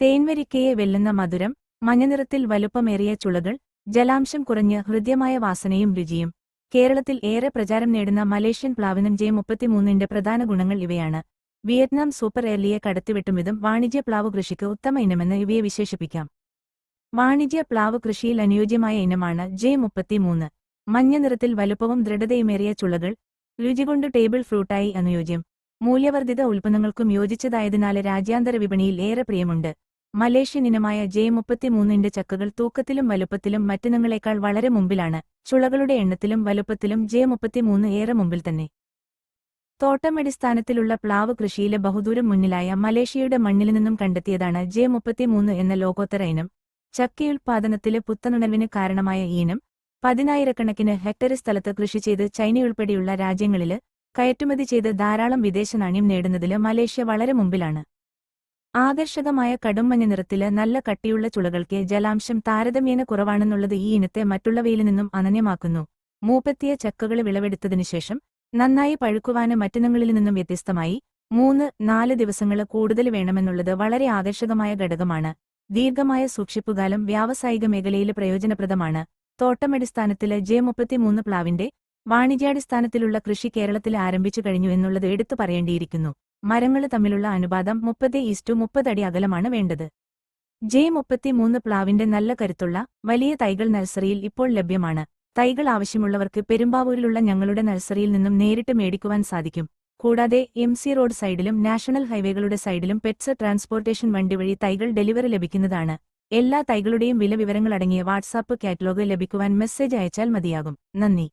തേൻവരിക്കയെ വെല്ലുന്ന മധുരം മഞ്ഞനിറത്തിൽ വലുപ്പമേറിയ ചുളകൾ ജലാംശം കുറഞ്ഞ് ഹൃദ്യമായ വാസനയും രുചിയും. കേരളത്തിൽ ഏറെ പ്രചാരം നേടുന്ന മലേഷ്യൻ പ്ലാവിനം ജെ മുപ്പത്തിമൂന്നിന്റെ പ്രധാന ഗുണങ്ങൾ ഇവയാണ്. വിയറ്റ്നാം സൂപ്പർ എയർലിയെ കടത്തിവെട്ടുമിതും വാണിജ്യ പ്ലാവ് കൃഷിക്ക് ഉത്തമ ഇനമെന്ന് ഇവയെ വിശേഷിപ്പിക്കാം. വാണിജ്യ പ്ലാവ് കൃഷിയിൽ അനുയോജ്യമായ ഇനമാണ് ജെ മുപ്പത്തിമൂന്ന്. മഞ്ഞ നിറത്തിൽ വലുപ്പവും ദൃഢതയുമേറിയ ചുളകൾ രുചികൊണ്ട് ടേബിൾ ഫ്രൂട്ടായി അനുയോജ്യം. മൂല്യവർദ്ധിത ഉൽപ്പന്നങ്ങൾക്കും യോജിച്ചതായതിനാല് രാജ്യാന്തര വിപണിയിൽ ഏറെ പ്രിയമുണ്ട്. മലേഷ്യൻ ഇനമായ ജെ മുപ്പത്തിമൂന്നിന്റെ ചക്കകൾ തൂക്കത്തിലും വലുപ്പത്തിലും മറ്റിനങ്ങളെക്കാൾ വളരെ മുമ്പിലാണ്. ചുളകളുടെ എണ്ണത്തിലും വലുപ്പത്തിലും ജെ മുപ്പത്തിമൂന്ന് ഏറെ മുമ്പിൽ തന്നെ. തോട്ടമടിസ്ഥാനത്തിലുള്ള പ്ലാവ് കൃഷിയിലെ ബഹുദൂരം മുന്നിലായ മലേഷ്യയുടെ മണ്ണിൽ നിന്നും കണ്ടെത്തിയതാണ് ജെ മുപ്പത്തിമൂന്ന് എന്ന ലോകോത്തര ഇനം. ചക്കയുൽപാദനത്തിലെ പുത്തനുണർവിന് കാരണമായ ഈനം പതിനായിരക്കണക്കിന് ഹെക്ടർ സ്ഥലത്ത് കൃഷി ചെയ്ത് ചൈനയുൾപ്പെടെയുള്ള രാജ്യങ്ങളിൽ കയറ്റുമതി ചെയ്ത് ധാരാളം വിദേശ നാണ്യം നേടുന്നതിൽ മലേഷ്യ വളരെ മുമ്പിലാണ്. ആകർഷകമായ കടുംമഞ്ഞ നിറത്തിൽ നല്ല കട്ടിയുള്ള ചുളകൾക്ക് ജലാംശം താരതമ്യേന കുറവാണെന്നുള്ളത് ഈ ഇനത്തെ മറ്റുള്ളവയിൽ നിന്നും അനന്യമാക്കുന്നു. മൂപ്പത്തിയ ചക്കകൾ വിളവെടുത്തതിനുശേഷം നന്നായി പഴുക്കുവാന് മറ്റിനങ്ങളിൽ നിന്നും വ്യത്യസ്തമായി മൂന്ന് നാല് ദിവസങ്ങൾ കൂടുതൽ വേണമെന്നുള്ളത് വളരെ ആകർഷകമായ ഘടകമാണ്. ദീർഘമായ സൂക്ഷിപ്പുകാലം വ്യാവസായിക മേഖലയിൽ പ്രയോജനപ്രദമാണ്. തോട്ടമടിസ്ഥാനത്തിൽ ജെ മുപ്പത്തിമൂന്ന് പ്ലാവിന്റെ വാണിജ്യാടിസ്ഥാനത്തിലുള്ള കൃഷി കേരളത്തിൽ ആരംഭിച്ചു കഴിഞ്ഞു എന്നുള്ളത് എടുത്തു പറയേണ്ടിയിരിക്കുന്നു. മരങ്ങൾ തമ്മിലുള്ള അനുപാതം മുപ്പത് ഈസ്റ്റു മുപ്പത് അടി അകലമാണ് വേണ്ടത്. ജെ മുപ്പത്തിമൂന്ന് പ്ലാവിന്റെ നല്ല കരുത്തുള്ള വലിയ തൈകൾ നഴ്സറിയിൽ ഇപ്പോൾ ലഭ്യമാണ്. തൈകൾ ആവശ്യമുള്ളവർക്ക് പെരുമ്പാവൂരിലുള്ള ഞങ്ങളുടെ നഴ്സറിയിൽ നിന്നും നേരിട്ട് മേടിക്കുവാൻ സാധിക്കും. കൂടാതെ എം സി റോഡ് സൈഡിലും നാഷണൽ ഹൈവേകളുടെ സൈഡിലും പെറ്റ്സ് ട്രാൻസ്പോർട്ടേഷൻ വണ്ടി വഴി തൈകൾ ഡെലിവറി ലഭിക്കുന്നതാണ്. എല്ലാ തൈകളുടെയും വില വിവരങ്ങളടങ്ങിയ വാട്സാപ്പ് കാറ്റലോഗ് ലഭിക്കുവാൻ മെസ്സേജ് അയച്ചാൽ മതിയാകും. നന്ദി.